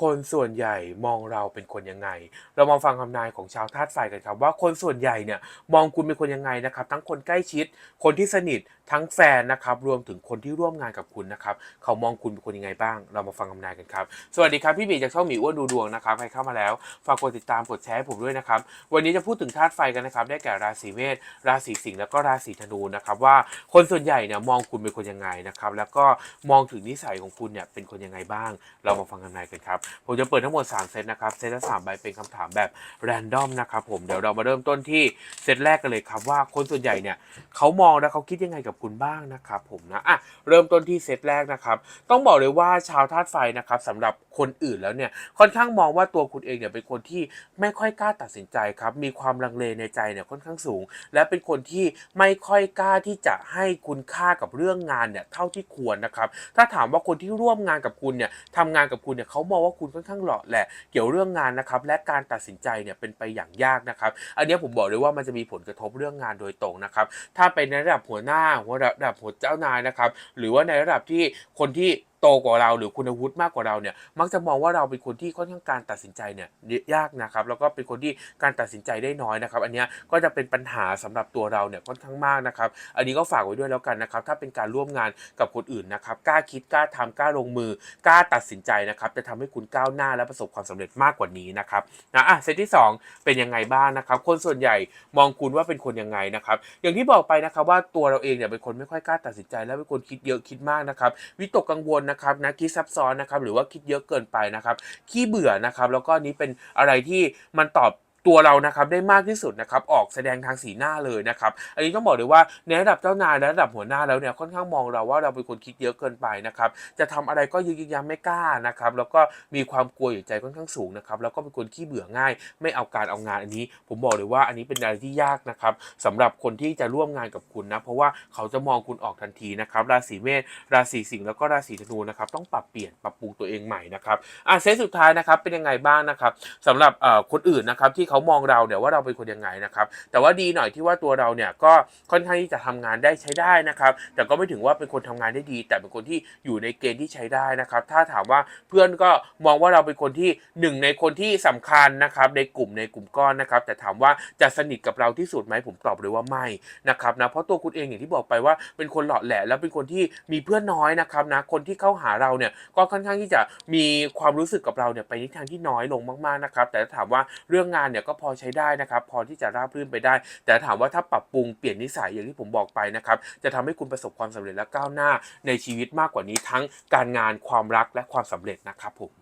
คนส่วนใหญ่มองเราเป็นคนยังไง เรามาฟังคำนายของชาวธาตุไฟกันครับว่าคนส่วนใหญ่เนี่ยมองคุณเป็นคนยังไงนะครับ ทั้งคนใกล้ชิด คนที่สนิท ทั้งแฟนนะครับ รวมถึงคนที่ร่วมงานกับคุณนะครับ เขามองคุณเป็นคนยังไงบ้าง เรามาฟังคำนายกันครับ สวัสดีครับพี่บีจากช่องหมีอ้วนดูดวงนะครับ ใครเข้ามาแล้ว ฝากกดติดตาม กดแชร์ให้ผมด้วยนะครับ วันนี้จะพูดถึงธาตุไฟกันนะครับ ได้แก่ราศีเมษ ราศีสิงห์ แล้วก็ราศีธนูนะครับว่าคนส่วนใหญ่เนี่ยมองคุณเป็นคนยังไงนะครับ แล้วก็มองถึงนิสัยของคุณเนี่ยเป็นคนยังไงบ้าง เรามาฟังคำนายกันครับผมจะเปิดทั้งหมด 3 เซตนะครับ เซตละสามใบเป็นคำถามแบบแรนดอมนะครับผม เดี๋ยวเรามาเริ่มต้นที่เซตแรกกันเลยครับว่าคนส่วนใหญ่เนี่ยเขามองและเขาคิดยังไงกับคุณบ้างนะครับผมนะ อะ เริ่มต้นที่เซตแรกนะครับ ต้องบอกเลยว่าชาวธาตุไฟนะครับสำหรับคนอื่นแล้วเนี่ย ค่อนข้างมองว่าตัวคุณเองเนี่ยเป็นคนที่ไม่ค่อยกล้าตัดสินใจครับ มีความลังเลในใจเนี่ยค่อนข้างสูง และเป็นคนที่ไม่ค่อยกล้าที่จะให้คุณค่ากับเรื่องงานเนี่ยเท่าที่ควรนะครับ ถ้าถามว่าคนที่ร่วมงานกับคุณเนี่ยทำงานกับคุณเนี่ยเขามองว่าคุณค่อนข้างหล่อแหละเกี่ยวเรื่องงานนะครับและการตัดสินใจเนี่ยเป็นไปอย่างยากนะครับ อันนี้ผมบอกเลยว่ามันจะมีผลกระทบเรื่องงานโดยตรงนะครับ ถ้าเป็นในระดับหัวหน้าหัวระดับหัวเจ้านายนะครับ หรือว่าในระดับที่คนที่ โตกว่าเราหรือคุณวุฒิมากกว่าเราเนี่ยมักจะมองว่าเราเป็นคนที่ค่อนข้างการตัดสินใจเนี่ยยากนะครับแล้วก็เป็นคนที่การตัดสินใจได้น้อยนะครับ อันนี้ก็จะเป็นปัญหาสำหรับตัวเราเนี่ยค่อนข้างมากนะครับ อันนี้ก็ฝากไว้ด้วยแล้วกันนะครับ ถ้าเป็นการร่วมงานกับคนอื่นนะครับกล้าคิดกล้าทำกล้าลงมือกล้าตัดสินใจนะครับจะทำให้คุณก้าวหน้าและประสบความสำเร็จมากกว่านี้นะครับนะอะเซตที่สองเป็นยังไงบ้างนะครับ คนส่วนใหญ่มองคุณว่าเป็นคนยังไงนะครับ อย่างที่บอกไปนะครับว่าตัวเราเองเนี่ยเป็นคนไม่ค่อยกล้าตัดสินใจ และเป็นคนคิดเยอะคิดมากนะครับวิตกกังวลนะครับนะคิดซับซ้อนนะครับหรือว่าคิดเยอะเกินไปนะครับขี้เบื่อนะครับแล้วก็นี้เป็นอะไรที่มันตอบ ตัวเรานะครับได้มากที่สุดนะครับออกแสดงทางสีหน้าเลยนะครับอันนี้ต้องบอกเลยว่าในระดับเจ้านายและระดับหัวหน้าแล้วเนี่ยค่อนข้างมองเราว่าเราเป็นคนคิดเยอะเกินไปนะครับจะทำอะไรก็ยึกยักไม่กล้านะครับแล้วก็มีความกลัวอยู่ใจค่อนข้างสูงนะครับแล้วก็เป็นคนขี้เบื่อง่าย ไม่เอาการเอางานอันนี้ ผมบอกเลยว่าอันนี้เป็นอะไรที่ยากนะครับสำหรับคนที่จะร่วมงานกับคุณนะเพราะว่าเขาจะมองคุณออกทันทีนะครับราศีเมษราศีสิงห์แล้วก็ราศีธนูนะครับต้องปรับเปลี่ยนปรับปรุงตัวเองใหม่นะครับอะเซตสุดท้ายนะครับเป็นยังไงบ้างนะครับสำหรับคนอื่นนะครับที่เขามองเราเนี่ยว่าเราเป็นคนยังไงนะครับ แต่ว่าดีหน่อยที่ว่าตัวเราเนี่ยก็ค่อนข้างที่จะทำงานได้ใช้ได้นะครับ แต่ก็ไม่ถึงว่าเป็นคนทำงานได้ดี แต่เป็นคนที่อยู่ในเกณฑ์ที่ใช้ได้นะครับ ถ้าถามว่าเพื่อนก็มองว่าเราเป็นคนที่หนึ่งในคนที่สำคัญนะครับในกลุ่มในกลุ่มก้อนนะครับ แต่ถามว่าจะสนิทกับเราที่สุดไหมผมตอบเลยว่าไม่นะครับนะเพราะตัวคุณเองอย่างที่บอกไปว่าเป็นคนหล่อแหละแล้วเป็นคนที่มีเพื่อนน้อยนะครับนะคนที่เข้าหาเราเนี่ยก็ค่อนข้างที่จะมีความรู้สึกกับเราเนี่ยไปในทางที่น้อยลงมากๆนะครับ แต่ถ้าถามว่าเรื่องงานเนี่ยก็พอใช้ได้นะครับ พอที่จะราบรื่นไปได้ แต่ถามว่าถ้าปรับปรุงเปลี่ยนนิสัยอย่างที่ผมบอกไปนะครับ จะทำให้คุณประสบความสำเร็จและก้าวหน้าในชีวิตมากกว่านี้ทั้งการงานความรักและความสำเร็จนะครับผม